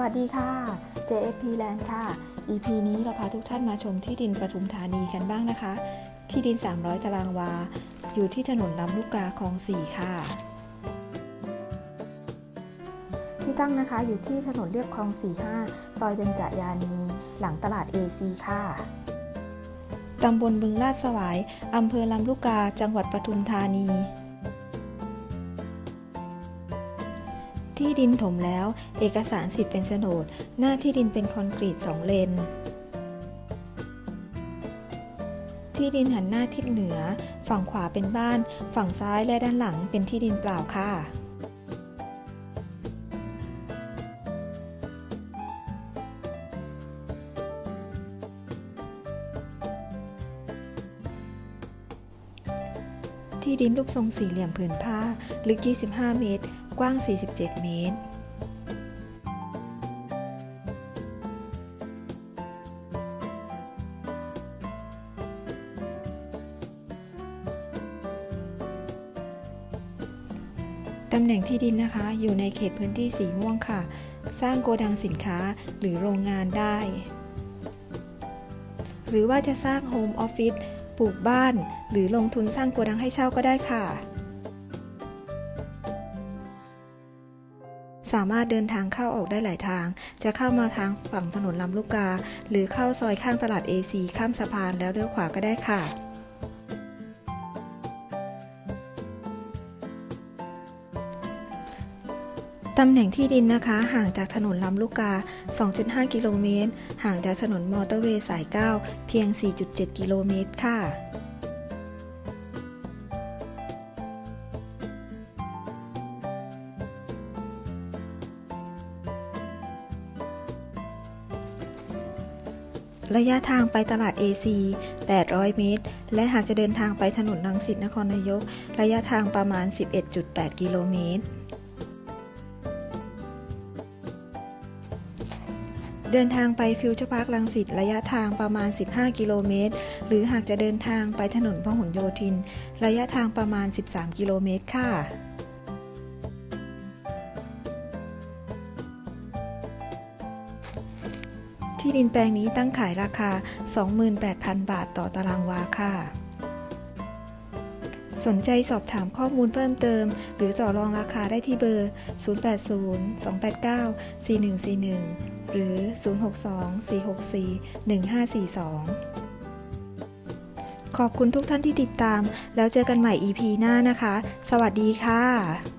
วัสดีค่ะ JSP Land ค่ะ EP นี้เราพาทุกท่านมาชมที่ดินปทุมธานีกันบ้างนะคะ ที่ดิน 300 ตารางวา อยู่ที่ถนนลำลูกกาคลอง 4 ค่ะ ที่ตั้งนะคะอยู่ที่ถนนเรียบคลอง 45 ซอยเบญจยานี หลังตลาด AC ค่ะ ตำบลบึงลาดสวาย อำเภอลำลูกกา จังหวัดปทุมธานี ที่ดินถมแล้ว เอกสารสิทธิ์เป็นโฉนด หน้าที่ดินเป็นคอนกรีตสองเลน ที่ดินหันหน้าทิศเหนือ ฝั่งขวาเป็นบ้าน ฝั่งซ้ายและด้านหลังเป็นที่ดินเปล่าค่ะที่ดินรูปทรงสี่เหลี่ยมผืนผ้า ลึก 25 เมตร กว้าง 47 เมตร ตำแหน่งที่ดินนะคะ อยู่ในเขตพื้นที่สีม่วงค่ะ สร้างโกดังสินค้าหรือโรงงานได้ หรือว่าจะสร้างโฮมออฟฟิศปลูกบ้าน หรือลงทุนสร้างโกดังให้เช่าก็ได้ค่ะ สามารถเดินทางเข้าออกได้หลายทาง จะเข้ามาทางฝั่งถนนลำลูกกา หรือเข้าซอยข้างตลาด AC ข้ามสะพานแล้วเลี้ยวขวาก็ได้ค่ะตำแหน่งที่ดินนะคะ ห่างจากถนนลำลูกกา 2.5 กิโลเมตร ห่างจากถนนมอเตอร์เวย์สาย 9 เพียง 4.7 กิโลเมตรค่ะ ระยะทางไปตลาด AC 800 เมตร และหากจะเดินทางไปถนนรังสิตนครนายก ระยะทางประมาณ 11.8 กิโลเมตร เดินทางไปฟิวเจอร์พาร์คลังสิตระยะทางประมาณ 15 กิโลเมตร หรือหากจะเดินทางไปถนนพหลโยธิน ระยะทางประมาณ 13 กิโลเมตรค่ะ ที่ดินแปลงนี้ตั้งขายราคา 28,000 บาทต่อตารางวาค่ะ สนใจสอบถามข้อมูลเพิ่มเติม หรือต่อรองราคาได้ที่เบอร์ 080-289-4141 หรือ 062-464-1542ขอบคุณทุกท่านที่ติดตาม แล้วเจอกันใหม่ EP หน้านะคะ สวัสดีค่ะ